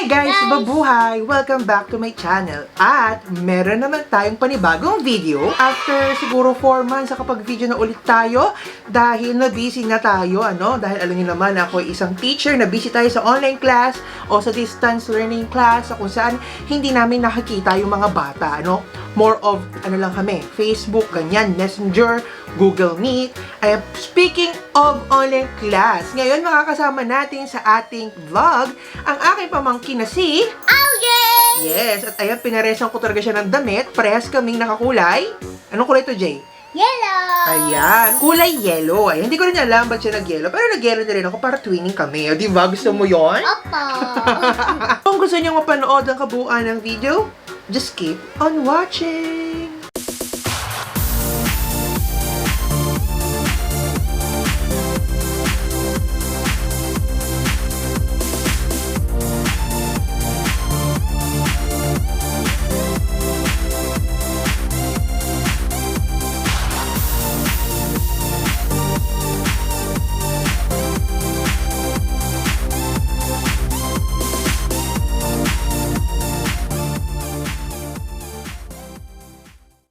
Hi guys! Guys! Mabuhay! Welcome back to my channel. At meron naman tayong panibagong video. After siguro 4 months, nakapag-video na ulit tayo dahil na busy na tayo. Ano? Dahil alam niyo naman ako isang teacher na busy tayo sa online class o sa distance learning class sa kung saan hindi namin nakikita yung mga bata. Ano? More of, ano lang kami, Facebook, ganyan, Messenger, Google Meet. Ay, speaking of online class, ngayon makakasama natin sa ating vlog ang aking pamangkin na si... Algae! Yes, at ayan, pinaresan ko talaga siya ng damit. Parehas kaming nakakulay. Anong kulay to, Jay? Yellow! Ayan, kulay yellow. Ayan, hindi ko rin alam ba't siya nag-yellow. Pero nag-yellow na rin ako para twinning kami. O, di ba? Gusto mo yon? Opo! Kung gusto niyo mapanood ang kabuuan ng video, just keep on watching!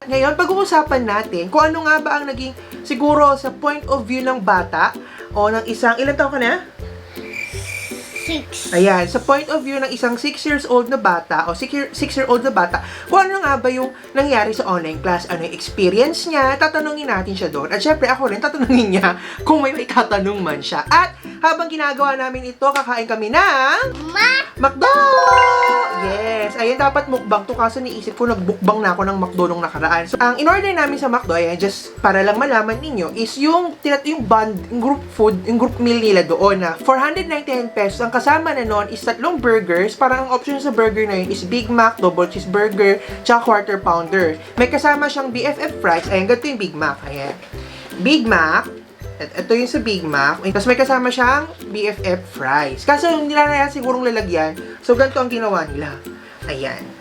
Ngayon, pag-uusapan natin kung ano nga ba ang naging siguro sa point of view ng bata o ng isang, ilan taon ka na? Six. Ayan, sa point of view ng isang 6 years old na bata o 6 year, six year old na bata, kung ano nga ba yung nangyari sa online class, ano yung experience niya, tatanungin natin siya doon. At syempre ako rin, tatanungin niya kung may may tatanong man siya. At habang ginagawa namin ito, kakain kami ng Ma! McDo! Yes! Ayan, dapat mukbang to kaso niisip ko nagbukbang na ako ng McDo nung nakaraan. So, ang in-order namin sa McDo, ayan, just para lang malaman ninyo, is yung, yung bund, yung group food, yung group meal nila doon na 499 pesos. Ang kasama na nun is tatlong burgers. Parang ang option sa burger na yun is Big Mac, double cheeseburger, tsaka quarter pounder. May kasama siyang BFF fries. Ayan, ganito yung Big Mac. Ayan. Big Mac, ito yung sa Big Mac. Tapos may kasama siyang BFF fries. Kaso yung nila na yan sigurong lalagyan. So, ganito ang ginawa nila. Ayan.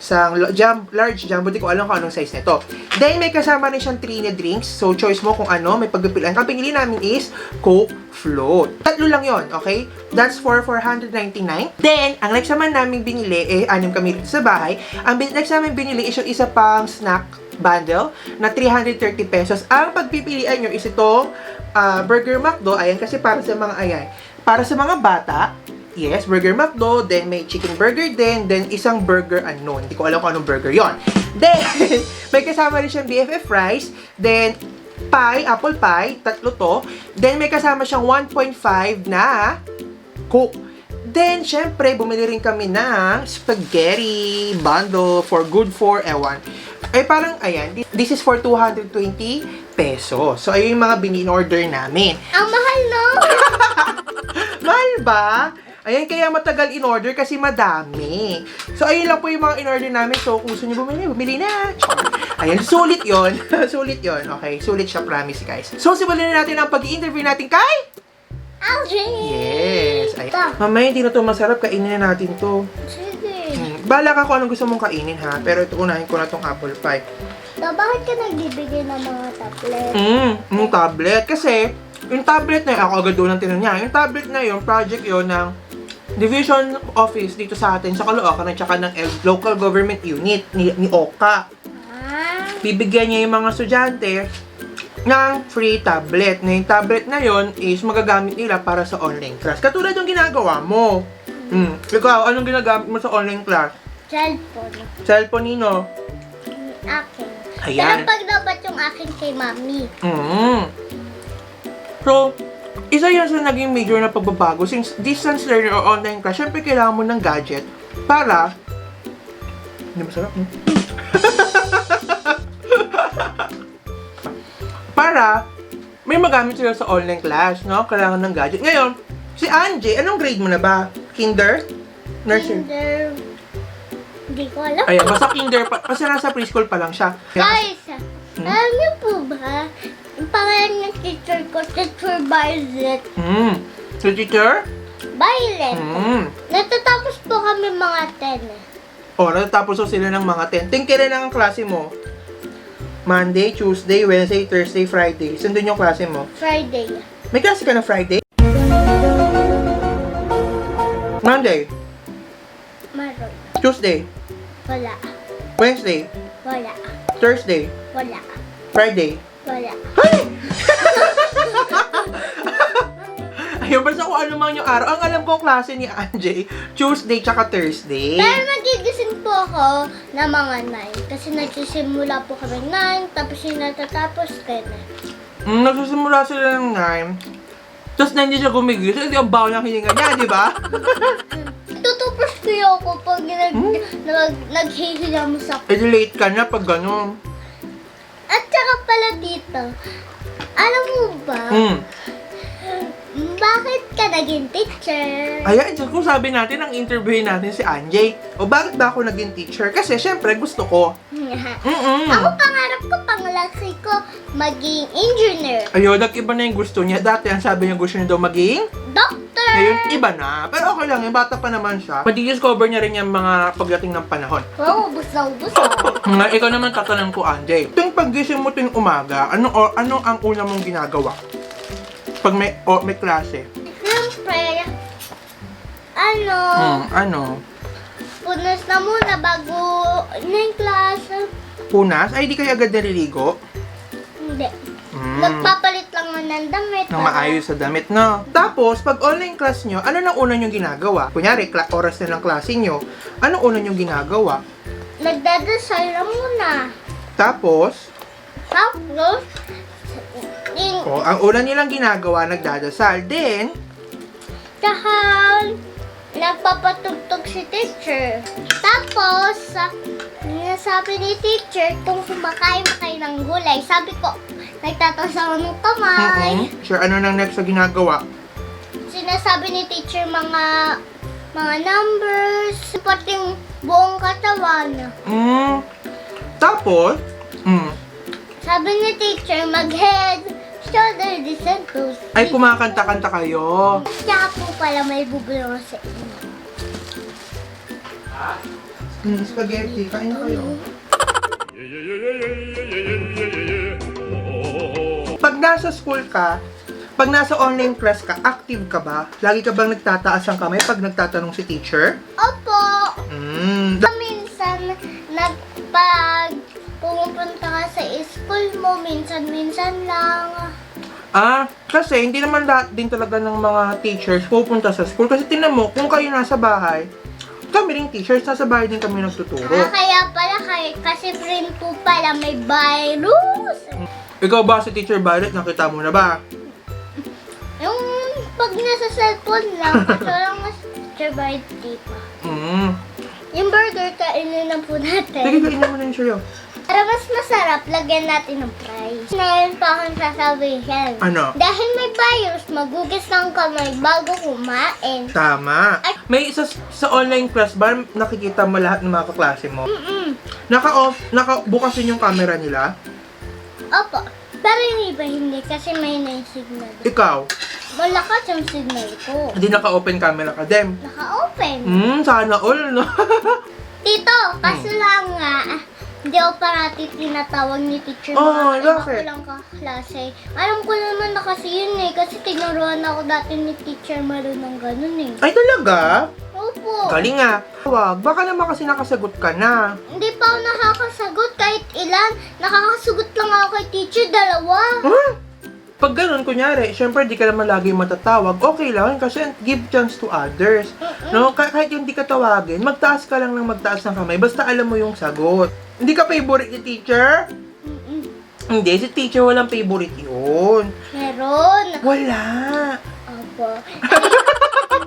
Sa jam, large jumbo, di ko alam kung anong size nito. Then, may kasama rin siyang 3 na drinks. So, choice mo kung ano. May pagpipilian. Ang pinili namin is Coke Float. Tatlo lang yon okay? That's for 499. Then, ang next naman namin binili, eh, anim kami dito sa bahay. Ang next namin binili is yung isa pang snack bundle na 330 pesos. Ang pagpipilian nyo is itong ah, Burger McDo. Ayan, kasi para sa mga, ayan, para sa mga bata, yes, Burger McDo, then may chicken burger din, then isang burger unknown. Hindi ko alam kung anong burger yon. Then, may kasama rin siyang BFF fries, then pie, apple pie, tatlo to. Then may kasama siyang 1.5 na Coke. Then, syempre, bumili rin kami ng spaghetti bundle for good for, ewan. Ay, parang, ayan, this is for 220 pesos. So, ayun yung mga bin-order namin. Ang mahal, no? Mahal ba? Ayan, kaya matagal in-order kasi madami. So, ayun lang po yung mga in-order namin. So, kung gusto nyo bumili, bumili na. Ayan, sulit yon sulit yon Okay, sulit siya, promise, guys. So, simulan na natin ang pag-i-interview natin kay... Algae! Yes! Ay, mamaya, hindi na to masarap. Kainin na natin to. Sige. Hmm. Bala ka kung anong gusto mong kainin, ha? Pero ito, unahin ko na tong apple pie. So, bakit ka nagbibigay ng mga tablet? Mm, yung tablet. Kasi, yung tablet na yun, ako agad doon ang tinanong niya. Yung tablet na yun, project yun ng division office dito sa atin sa Caloocan at saka ng L- local government unit ni, ni OCA. Ah, Bibigyan niya yung mga estudyante ng free tablet. Na yung tablet na yon is magagamit nila para sa online class. Katulad yung ginagawa mo. Hmm. Ikaw, anong ginagamit mo sa online class? cellphone. Cellphone nino? Akin. Ayan. Pero pag dapat yung akin kay mami. Mm. So, isa yan sa naging major na pagbabago. Since distance learning or online class, syempre kailangan mo ng gadget para... Hindi masarap, hmm? para may magamit sila sa online class, no? Kailangan ng gadget. Ngayon, si Angie, anong grade mo na ba? Kinder? Nursery? Kinder. Hindi ko alam. Ayan, basta kinder pa. Kasi nasa preschool pa lang siya. Guys, alam niyo po ba, pangalan ng teacher ko, Teacher Violet. Hmm. Si teacher? Violet. Hmm. Natatapos po kami mga 10 eh. O, natapos so sila ng mga 10. Ting kailan ang klase mo? Monday, Tuesday, Wednesday, Thursday, Friday. Sandun yung klase mo. Friday. May klase ka na Friday? Monday. Meron. Tuesday, Wala. Wednesday, Wala. Thursday, Wala. Friday. Wala. Ayun, basta kung ano man yung araw. Ang alam ko ang klase ni Anjay, Tuesday tsaka Thursday. Pero nagigising po ako na mga 9. Kasi nagsisimula po kami 9, tapos yung natatapos kayo na. Mm, nagsisimula sila ng 9. Tapos na hindi siya gumigising. Hindi ang baho ng hininga niya, di ba? Tutupos ko yung ako pag nag, Hmm? nag, naghihilamos ako. Eh, late ka na pag gano'n. At saka pala dito, alam mo ba, Mm. bakit ka naging teacher? Ayan, just kung sabi natin, ang interviewin natin si Anjay. O bakit ba ako naging teacher? Kasi syempre gusto ko. Mm-mm. Ako pangarap ko, panglaki ko, maging engineer, Ayun, nag-iba na yung gusto niya. Dati, ang sabi niya gusto niya daw maging. doctor. Ngayon, iba na. Pero okay lang, yung bata pa naman siya. Madi-discover niya rin yung mga pagdating ng panahon. Wow, ubus na ubus ah. Nga, ikaw naman tatanong ko, Anjay. Tuwing paggising mo tuwing umaga, ano, o, ano ang una mong ginagawa? Pag may, o, may klase. Siyempre, ano, Hmm, ano? punas na muna bago na yung class. Punas? Ay, di kayo agad naliligo? Hindi. Hmm. Nagpapalit lang ng damit. Nang para- maayos sa damit, no? Tapos, pag online class nyo, ano nang una nyong ginagawa? Kunyari, kla- oras na ng klase nyo, ano una nyong ginagawa? Nagdadasal na muna. Tapos, Tapos, in, oh, ang una nilang ginagawa, nagdadasal. Then, Tsaka, nagpapatugtog si teacher. Tapos, sa nasabi ni teacher kung kumakain ba kayo ng gulay. Sabi ko, nagtatas ako ng kamay. mm sure, ano nang next sa ginagawa? Sinasabi ni teacher mga mga numbers, pati yung buong katawan. Mm, tapos, mm, Sabi ni teacher, mag-head, shoulder, descent, toes. ay kumakanta-kanta kayo. Tsaka po pala may bubulong sa inyo. Mm, spaghetti, kain na kayo. Nasa school ka, pag nasa online class ka, active ka ba? Lagi ka bang nagtataas ang kamay pag nagtatanong si teacher? Opo! Mm, Minsan, nagpag pumupunta ka sa school mo, minsan-minsan lang. Ah, kasi hindi naman lahat din talaga ng mga teachers pupunta sa school. Kasi tinan mo, kung kayo nasa bahay, kami ring teachers, nasa bahay din kami nagtuturo. Ah, kaya pala, kay, kasi friend po pala may virus. Ikaw ba si Teacher Violet, nakita mo na ba? Yung pag nasa cellphone lang, kaso lang mas survive di pa. Mm. Yung burger, kainin na po Sige, natin. kainin mo na yung sa'yo. Para mas masarap, lagyan natin ng fries. Ngayon pa akong sasabihin. Ano? Dahil may virus, magugas ng kamay bago kumain. Tama. Ay. May isa sa online class ba, nakikita mo lahat ng mga kaklase mo? Mm-mm. Naka-off, naka-bukas yun yung camera nila? Opo. Pero yung iba hindi kasi may na signal. Ikaw, Malakas yung signal ko. hindi naka-open camera ka din. Naka-open. Hmm, sana all, no? Tito, kaso lang nga, hindi ako parati tinatawag ni teacher Oh, mga iba ko bakit? lang kaklase. Alam ko naman na kasi yun eh, kasi tinuruan ako dati ni teacher marunong ganun eh. Ay, talaga? Opo. Galing nga. Wag, baka naman kasi nakasagot ka na. Hindi pa ako nakakasagot kahit ilan. Nakakasagot lang ako kay teacher, dalawa. Huh? Pag ganun, kunyari, syempre di ka naman lagi matatawag, okay lang kasi give chance to others. No, Kah- kahit yung di ka tawagin, magtaas ka lang ng magtaas ng kamay, basta alam mo yung sagot. Hindi ka favorite ni teacher? Mm-mm. Hindi, si teacher walang favorite yun. Meron. Wala. Opo.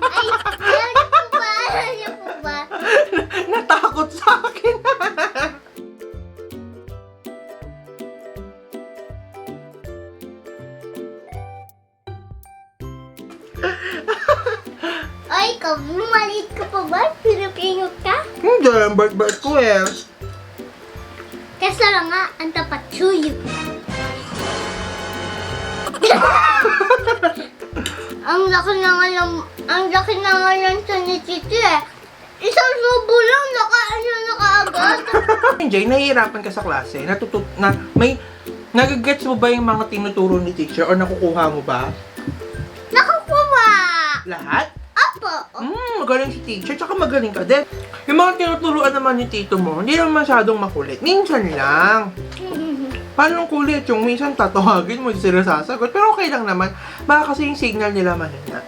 Ay, ay, alam niyo po ba? Alam niyo po ba? Natakot sa akin. Ay, ikaw, maliit ka pa ba? Pinapingot ka? Hindi, ang bait-bait ko eh. Lang nga, ang tapat suyo. ang laki na nga lang, ang laki na nga lang sa ni Titi eh. Isang subo lang, naka, ano, nakaagad. Jay, nahihirapan ka sa klase. Natutut na may nagagets mo ba yung mga tinuturo ni teacher or nakukuha mo ba? Nakakuha! Lahat? Po. Hmm, magaling si teacher, tsaka magaling ka din. Yung mga tinuturuan naman ni tito mo, hindi naman masyadong makulit. Minsan lang. Paano kulit? Yung minsan tatawagin mo, sila sasagot. Pero okay lang naman. Baka kasi yung signal nila mahina.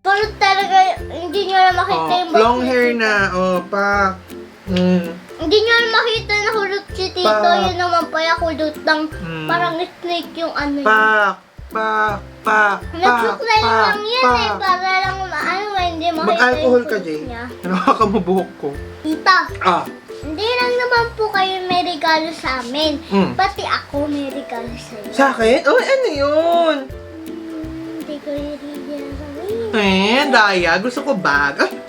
Pero talaga, hindi nyo na makita Oh, yung long hair na. Oh, pa. Mm. Hindi nyo na makita na hulot si Tito. Pa- Yun naman pala kulot ng Mm. parang snake yung ano yun. Pak, pak, pak, Nagsuklay pak, lang yan eh. pak. Para lang ano, hindi makita Mag-alcohol yung ka, Jay. niya. Nakaka mo buhok ko. Tita, Ah. hindi lang naman po kayo may regalo sa amin. Mm. Pati ako may regalo sa iyo. Sa akin? Oh, ano yun? Hmm, Hindi ko i-reveal sa iyo. Eh, Daya, gusto ko bag. Ay!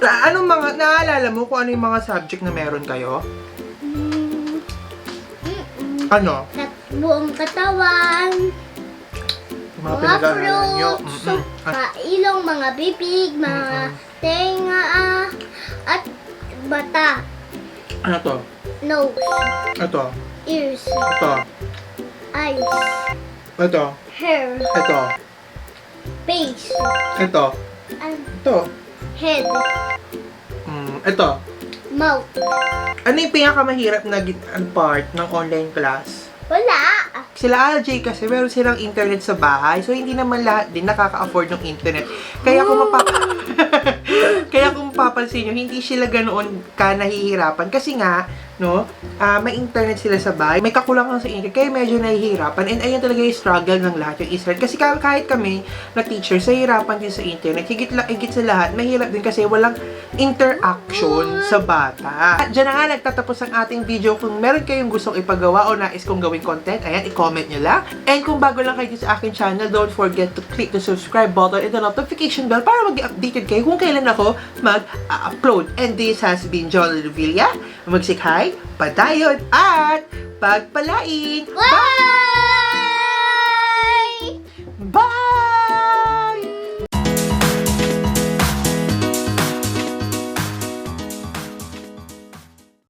Na- Anong mga, naalala mo kung ano yung mga subject na meron kayo? Hmm. Mm-mm. Ano? Kat buong katawan, Yung mga mga nyo? fruits, Mm-mm. Mga ilong, mga bibig, mga tenga, ah, at bata, ano to? nose, Ito. ears, Ito. eyes, Ito. hair, Ito. face, Ito. and Ito. Head, Mm, ito. mouth. Ano yung pinakamahirap na part ng online class? Wala. Sila RJ kasi meron silang internet sa bahay. So, hindi naman lahat din nakaka-afford ng internet. Kaya kung mapap... Kaya kung papansin nyo, hindi sila ganoon ka nahihirapan. Kasi nga, no, ah, may internet sila sa bahay. May kakulangan sa internet. Kaya medyo nahihirapan. And ayun talaga yung struggle ng lahat, yung internet. Kasi ka- kahit kami, na teacher, sa hirapan din sa internet. Higit, la, higit sa lahat, mahirap din kasi walang interaction sa bata. At dyan na nga nagtatapos ang ating video. Kung meron kayong gustong ipagawa o nais kong gawing content, ayan, i-comment nyo lang. And kung bago lang kayo sa aking channel, don't forget to click the subscribe button and the notification bell para maging updated kayo kung kailan ako mag-upload. And this has been John Revilla. Magsik hi, padayon, at pagpalain. Bye!